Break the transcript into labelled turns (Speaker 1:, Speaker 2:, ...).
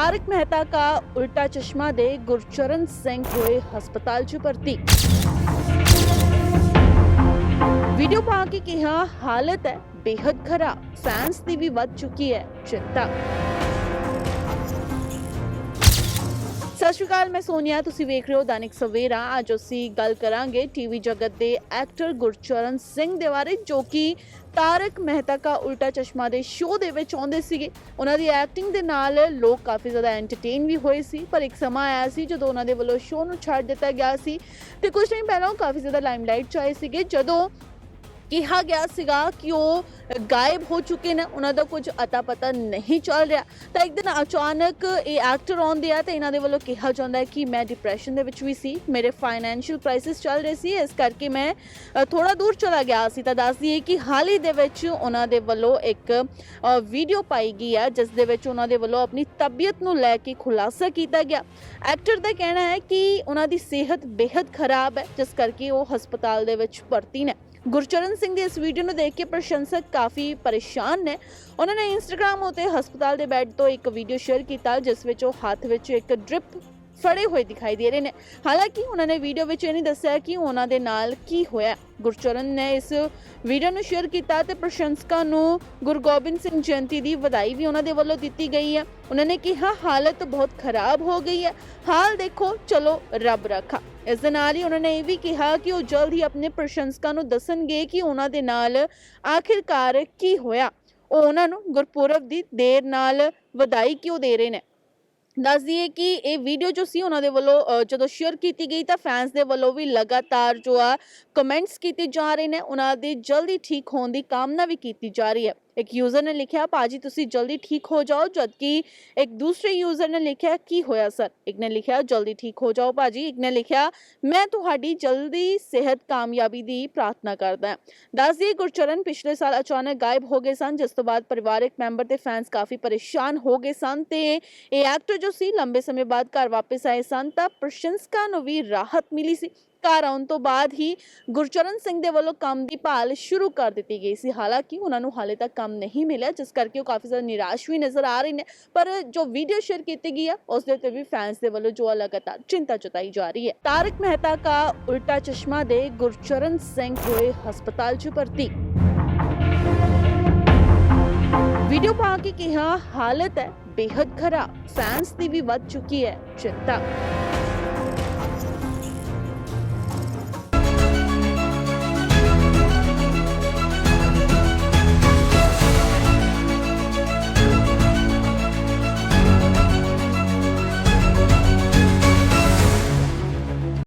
Speaker 1: तारक मेहता का उल्टा चश्मा दे गुरचरण सिंह हुए अस्पताल च भर्ती ਵੀਡੀਓ ਪਾ ਕੇ ਕਿਹਾ ਹਾਲਤ ਹੈ ਬੇहद ਖਰਾਬ ਫੈਂਸ ਦੀ ਵੀ ਵੱਧ ਚੁੱਕੀ ਹੈ ਚਿੰਤਾ ਸਤਿ ਸ਼੍ਰੀ ਅਕਾਲ, ਮੈਂ ਸੋਨੀਆ, ਤੁਸੀਂ ਵੇਖ ਰਹੇ ਹੋ ਦੈਨਿਕ ਸਵੇਰਾ। ਅੱਜ ਅਸੀਂ ਗੱਲ ਕਰਾਂਗੇ ਟੀਵੀ ਜਗਤ ਦੇ ਐਕਟਰ ਗੁਰਚਰਨ ਸਿੰਘ ਦੇ ਬਾਰੇ, ਜੋ ਕਿ ਤਾਰਕ ਮਹਿਤਾ ਕਾ ਉਲਟਾ ਚਸ਼ਮਾ ਦੇ ਸ਼ੋਅ ਦੇ ਵਿੱਚ ਆਉਂਦੇ ਸੀਗੇ। ਉਹਨਾਂ ਦੀ ਐਕਟਿੰਗ ਦੇ ਨਾਲ ਲੋਕ ਕਾਫੀ ਜ਼ਿਆਦਾ ਐਂਟਰਟੇਨ ਵੀ ਹੋਏ ਸੀ, ਪਰ ਇੱਕ ਸਮਾਂ ਆਇਆ ਸੀ ਜਦੋਂ ਉਹਨਾਂ ਦੇ ਵੱਲੋਂ ਸ਼ੋਅ ਨੂੰ ਛੱਡ ਦਿੱਤਾ ਗਿਆ ਸੀ। ਤੇ ਕੁਝ ਟਾਈਮ ਪਹਿਲਾਂ ਉਹ ਕਾਫੀ ਜ਼ਿਆਦਾ ਲਾਈਮਲਾਈਟ 'ਚ ਆਏ ਸੀਗੇ, ਜਦੋਂ ਕਿਹਾ ਗਿਆ ਸੀਗਾ ਕਿ ਉਹ ਗਾਇਬ ਹੋ ਚੁੱਕੇ ਨੇ ਉਹਨਾਂ ਦਾ ਕੁਝ ਅਤਾ ਪਤਾ ਨਹੀਂ ਚੱਲ ਰਿਹਾ। ਤਾਂ ਇੱਕ ਦਿਨ ਅਚਾਨਕ ਇਹ ਐਕਟਰ ਆਉਂਦੇ ਆ ਤੇ ਇਹਨਾਂ ਦੇ ਵੱਲੋਂ ਕਿਹਾ ਜਾਂਦਾ ਹੈ ਕਿ ਮੈਂ ਡਿਪਰੈਸ਼ਨ ਦੇ ਵਿੱਚ ਵੀ ਸੀ ਮੇਰੇ ਫਾਈਨੈਂਸ਼ੀਅਲ ਕ੍ਰਾਈਸਿਸ ਚੱਲ ਰਹੇ ਸੀ ਇਸ ਕਰਕੇ ਮੈਂ ਅ, ਥੋੜਾ ਦੂਰ ਚਲਾ ਗਿਆ ਸੀ। ਤਾਂ ਦੱਸ ਦਈਏ ਕਿ ਹਾਲ ਹੀ ਦੇ ਵਿੱਚ ਉਹਨਾਂ ਦੇ ਵੱਲੋਂ ਇੱਕ ਵੀਡੀਓ ਪਾਈ ਗਈ ਹੈ ਜਿਸ ਦੇ ਵਿੱਚ ਉਹਨਾਂ ਦੇ ਵੱਲੋਂ ਆਪਣੀ ਤਬੀਅਤ ਨੂੰ ਲੈ ਕੇ ਖੁਲਾਸਾ ਕੀਤਾ ਗਿਆ। ਐਕਟਰ ਦਾ ਕਹਿਣਾ ਹੈ ਕਿ ਉਹਨਾਂ ਦੀ ਸਿਹਤ ਬੇहद ਖਰਾਬ ਹੈ ਜਿਸ ਕਰਕੇ ਉਹ ਹਸਪਤਾਲ ਦੇ ਵਿੱਚ ਭਰਤੀ ਨੇ। ਗੁਰਚਰਨ ਸਿੰਘ ਦੀ ਇਸ ਵੀਡੀਓ ਨੂੰ ਦੇਖ ਕੇ ਪ੍ਰਸ਼ੰਸਕ ਕਾਫੀ ਪਰੇਸ਼ਾਨ ਨੇ। ਉਹਨਾਂ ਨੇ ਇੰਸਟਾਗ੍ਰam ਉਤੇ ਹਸਪਤਾਲ ਦੇ ਬੈੱਡ ਤੋਂ ਇੱਕ ਵੀਡੀਓ ਸ਼ੇਅਰ ਕੀਤਾ, ਜਿਸ ਵਿੱਚ ਉਹ ਹੱਥ ਵਿੱਚ ਇੱਕ ਡ੍ਰਿਪ ਫੜੇ ਹੋਏ ਦਿਖਾਈ ਦੇ ਰਹੇ ਨੇ। ਹਾਲਾਂਕਿ ਉਹਨਾਂ ਨੇ ਵੀਡੀਓ ਵਿੱਚ ਇਹ ਨਹੀਂ ਦੱਸਿਆ ਕਿ ਉਹਨਾਂ ਦੇ ਨਾਲ ਕੀ ਹੋਇਆ। ਗੁਰਚਰਨ ਨੇ ਇਸ ਵੀਡੀਓ ਨੂੰ ਸ਼ੇਅਰ ਕੀਤਾ ਤੇ ਪ੍ਰਸ਼ੰਸਕਾਂ ਨੂੰ ਗੁਰੂ ਗੋਬਿੰਦ ਸਿੰਘ ਜਯੰਤੀ ਦੀ ਵਧਾਈ ਵੀ ਉਹਨਾਂ ਦੇ ਵੱਲੋਂ ਦਿੱਤੀ ਗਈ ਹੈ। ਉਹਨਾਂ ਨੇ ਕਿਹਾ, ਹਾਲਤ ਬਹੁਤ ਖਰਾਬ ਹੋ ਗਈ ਹੈ। ਹਾਲ ਦੇਖੋ, ਚਲੋ ਰੱਬ ਰੱਖਾ। ਇਸ ਦੇ ਨਾਲ ਹੀ ਉਹਨਾਂ ਨੇ ਇਹ ਵੀ ਕਿਹਾ ਕਿ ਉਹ ਜਲਦ ਹੀ ਆਪਣੇ ਪ੍ਰਸ਼ੰਸਕਾਂ ਨੂੰ ਦੱਸਣਗੇ ਕਿ ਉਹਨਾਂ ਦੇ ਨਾਲ ਆਖਿਰਕਾਰ ਕੀ ਹੋਇਆ। ਉਹ ਉਹਨਾਂ ਨੂੰ ਗੁਰਪੁਰਬ ਦੀ ਦੇਰ ਨਾਲ ਵਧਾਈ ਕਿਉਂ ਦੇ ਰਹੇ ਨੇ? ਦੱਸ ਦਈਏ ਕਿ ਇਹ ਵੀਡੀਓ ਜੋ ਸੀ ਉਹਨਾਂ ਦੇ ਵੱਲੋਂ ਜਦੋਂ ਸ਼ੇਅਰ ਕੀਤੀ ਗਈ ਤਾਂ ਫੈਨਸ ਦੇ ਵੱਲੋਂ ਵੀ ਲਗਾਤਾਰ ਜੋ ਆ ਕਮੈਂਟਸ ਕੀਤੇ ਜਾ ਰਹੇ ਨੇ, ਉਹਨਾਂ ਦੇ ਜਲਦੀ ਠੀਕ ਹੋਣ ਦੀ ਕਾਮਨਾ ਵੀ ਕੀਤੀ ਜਾ ਰਹੀ ਹੈ। ਇੱਕ ਯੂਜ਼ਰ ਨੇ ਲਿਖਿਆ ਪਾਜੀ ਤੁਸੀਂ ਜਲਦੀ ਠੀਕ ਹੋ ਜਾਓ ਜਦਕਿ ਇੱਕ ਦੂਸਰੇ ਯੂਜ਼ਰ ਨੇ ਲਿਖਿਆ ਕੀ ਹੋਇਆ ਸਰ ਇੱਕ ਨੇ ਲਿਖਿਆ ਜਲਦੀ ਠੀਕ ਹੋ ਜਾਓ ਪਾਜੀ ਇੱਕ ਨੇ ਲਿਖਿਆ ਮੈਂ ਤੁਹਾਡੀ ਜਲਦੀ ਸਿਹਤ ਕਾਮਯਾਬੀ ਦੀ ਪ੍ਰਾਰਥਨਾ ਕਰਦਾ ਹਾਂ ਦੱਸ ਦਈਏ ਗੁਰਚਰਨ ਪਿਛਲੇ ਸਾਲ ਅਚਾਨਕ ਗਾਇਬ ਹੋ ਗਏ ਸਨ ਜਿਸ ਤੋਂ ਬਾਅਦ ਪਰਿਵਾਰਕ ਮੈਂਬਰ ਤੇ ਫੈਨਸ ਕਾਫੀ ਪਰੇਸ਼ਾਨ ਹੋ ਗਏ ਸਨ ਤੇ ਇਹ ਐਕਟਰ ਜੋ ਸੀ ਲੰਬੇ ਸਮੇਂ ਬਾਅਦ ਘਰ ਵਾਪਸ ਆਏ ਸਨ ਤਾਂ ਪ੍ਰਸ਼ੰਸਕਾਂ ਨੂੰ ਵੀ ਰਾਹਤ ਮਿਲੀ ਸੀ ਘਰ ਆਉਣ ਤੋਂ ਬਾਅਦ ਹੀ ਗੁਰਚਰਨ ਸਿੰਘ ਦੇ ਵੱਲੋਂ ਕੰਮ ਦੀ ਭਾਲ ਸ਼ੁਰੂ ਕਰ ਦਿੱਤੀ ਗਈ ਸੀ। ਹਾਲਾਂਕਿ ਉਹਨਾਂ ਨੂੰ ਹਾਲੇ ਤੱਕ ਕੰਮ ਨਹੀਂ ਮਿਲਿਆ, ਜਿਸ ਕਰਕੇ ਉਹ ਕਾਫੀ ਜ਼ਿਆਦਾ ਨਿਰਾਸ਼ ਵੀ ਨਜ਼ਰ ਆ ਰਹੇ ਨੇ। ਪਰ ਜੋ ਵੀਡੀਓ ਸ਼ੇਅਰ ਕੀਤੀ ਗਈ ਹੈ, ਉਸ ਦੇ ਉੱਤੇ ਵੀ ਫੈਨਸ ਦੇ ਵੱਲੋਂ ਜੋ ਲਗਾਤਾਰ ਚਿੰਤਾ ਜਤਾਈ ਜਾ ਰਹੀ ਹੈ। ਤਾਰਕ ਮਹਿਤਾ ਦਾ ਉਲਟਾ ਚਸ਼ਮਾ ਦੇ ਗੁਰਚਰਨ ਸਿੰਘ ਹੋਏ ਹਸਪਤਾਲ 'ਚ ਭਰਤੀ। ਵੀਡੀਓ ਪਾ ਕੇ ਕਿਹਾ, ਹਾਲਤ ਹੈ ਬੇਹੱਦ ਖਰਾਬ। ਫੈਨਸ ਦੀ ਵੀ ਵੱਧ ਚੁੱਕੀ ਹੈ ਚਿੰਤਾ।